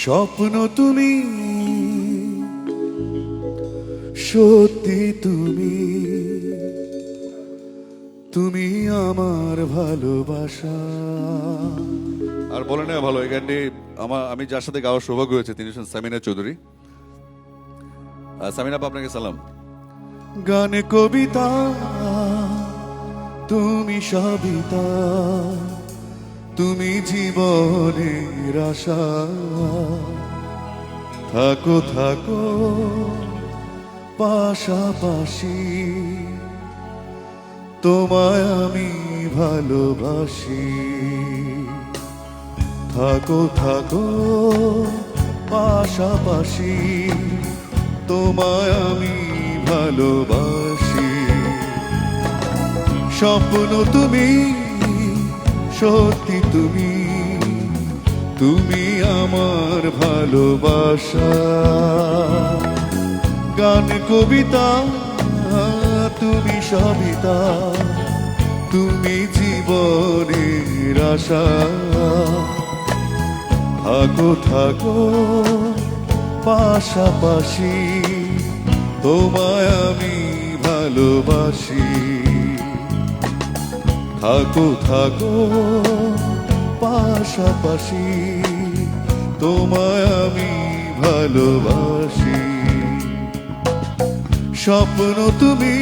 স্বপ্ন তুমি সত্যি তুমি তুমি আমার ভালোবাসা। আর বলে না ভালো এই গানটি আমার আমি যার সাথে গাওয়ার সৌভাগ্য হয়েছে তিনি হচ্ছেন সামিনা চৌধুরী। সামিনা আপা আপনাকে সালাম। গানে কবিতা তুমি সবিতা। তুমি জীবনের আশা। থাকো থাকো, পাশাপাশি। তোমায় আমি ভালোবাসি। থাকো থাকো, পাশাপাশি। তোমায় আমি ভালোবাসি। স্বপ্ন তুমি সত্যি তুমি তুমি আমার ভালোবাসা। গান, কবিতা, তুমি সবিতা, তুমি জীবনের আশা। থাকো থাকো, পাশাপাশি তোমায় আমি ভালোবাসি। থাকো থাকো পাশাপাশি তোমায় আমি ভালোবাসি। স্বপ্ন তুমি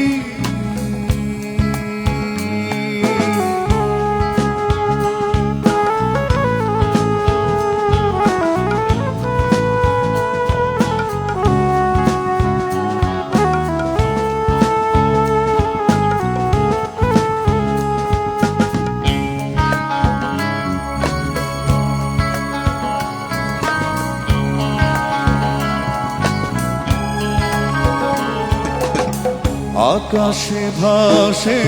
আকাশে ভাসে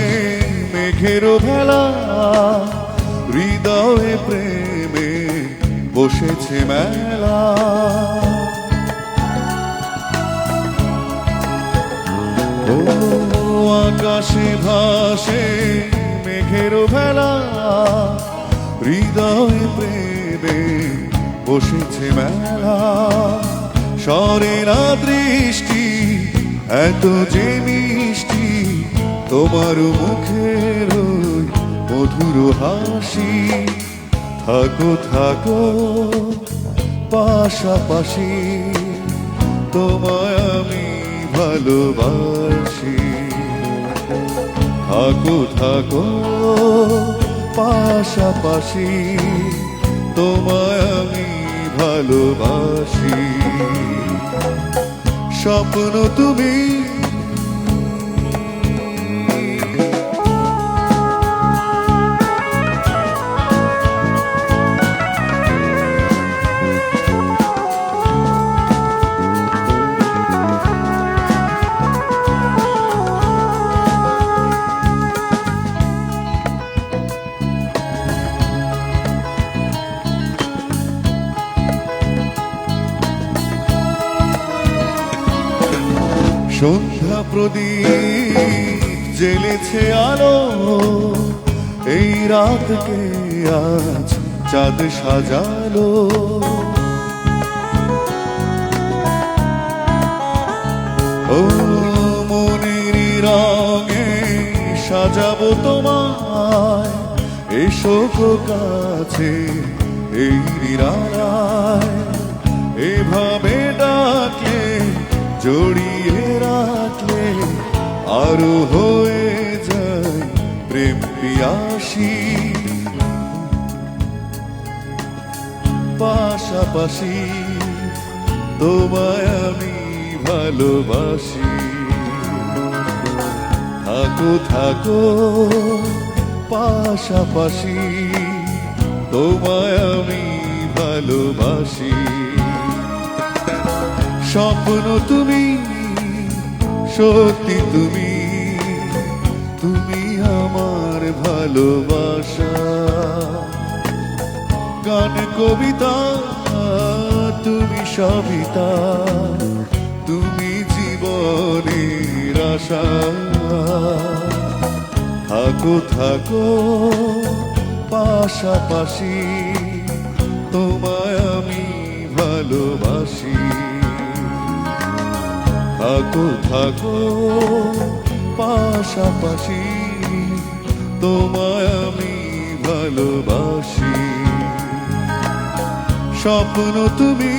মেঘের ভেলা, হৃদয়ে প্রেমে বসেছে মেলা। আকাশে ভাসে মেঘের ভেলা, হৃদয়ে প্রেমে বসেছে মেলা। স্বরেরা দৃষ্টি এত যে মিষ্টি তোমার মুখের মধুর হাসি। থাকো থাকো, পাশাপাশি তোমায় আমি ভালোবাসি। থাকো থাকো, পাশাপাশি তোমায় আমি ভালোবাসি। স্বপ্ন তুমি। সন্ধ্যা প্রদীপ জেলেছে আলো, এই রাতকে আজ চাঁদ সাজালো। ও মনের রঙে সাজাবো তোমায়, এসো কাছে এই নিরালায়। এভাবে ডাকলে জড়িয়ে রাখলে আরও হয়ে যায় প্রেম পিয়াসী। পাশাপাশি তোমায় আমি ভালোবাসি। থাকো থাকো, পাশাপাশি তোমায় আমি ভালোবাসি। স্বপ্ন তুমি, সত্যি তুমি তুমি আমার ভালোবাসা। গান, কবিতা, তুমি সবিতা তুমি জীবনের আশা। থাকো থাকো, পাশাপাশি তোমায় আমি ভালোবাসি। থাকো থাকো পাশাপাশি তোমায় আমি ভালোবাসি। স্বপ্ন তুমি